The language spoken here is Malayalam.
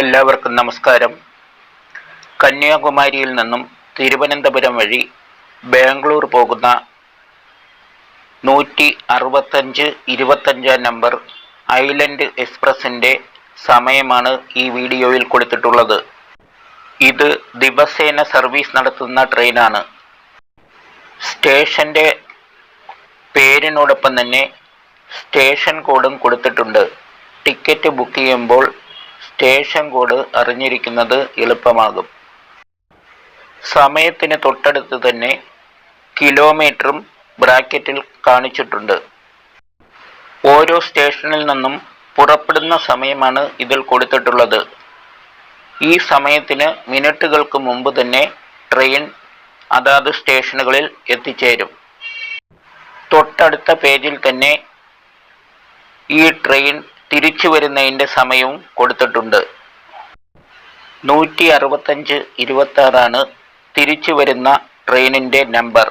എല്ലാവർക്കും നമസ്കാരം. കന്യാകുമാരിയിൽ നിന്നും തിരുവനന്തപുരം വഴി ബാംഗ്ലൂർ പോകുന്ന നൂറ്റി അറുപത്തഞ്ച് ഇരുപത്തഞ്ചാം നമ്പർ ഐലൻഡ് എക്സ്പ്രസിന്റെ സമയമാണ് ഈ വീഡിയോയിൽ കൊടുത്തിട്ടുള്ളത്. ഇത് ദിവസേന സർവീസ് നടത്തുന്ന ട്രെയിനാണ്. സ്റ്റേഷന്റെ പേരിനോടൊപ്പം തന്നെ സ്റ്റേഷൻ കോഡും കൊടുത്തിട്ടുണ്ട്. ടിക്കറ്റ് ബുക്ക് ചെയ്യുമ്പോൾ സ്റ്റേഷൻ കോഡ് അറിഞ്ഞിരിക്കുന്നത് എളുപ്പമാകും. സമയത്തിന് തൊട്ടടുത്ത് തന്നെ കിലോമീറ്ററും ബ്രാക്കറ്റിൽ കാണിച്ചിട്ടുണ്ട്. ഓരോ സ്റ്റേഷനിൽ നിന്നും പുറപ്പെടുന്ന സമയമാണ് ഇതിൽ കൊടുത്തിട്ടുള്ളത്. ഈ സമയത്തിന് മിനിറ്റുകൾക്ക് മുമ്പ് തന്നെ ട്രെയിൻ അതാത് സ്റ്റേഷനുകളിൽ എത്തിച്ചേരും. തൊട്ടടുത്ത പേജിൽ തന്നെ ഈ ട്രെയിൻ തിരിച്ചു വരുന്നതിന്റെ സമയവും കൊടുത്തിട്ടുണ്ട്. നൂറ്റി അറുപത്തഞ്ച് ഇരുപത്തി ആറാണ് തിരിച്ചു വരുന്ന ട്രെയിനിന്റെ നമ്പർ.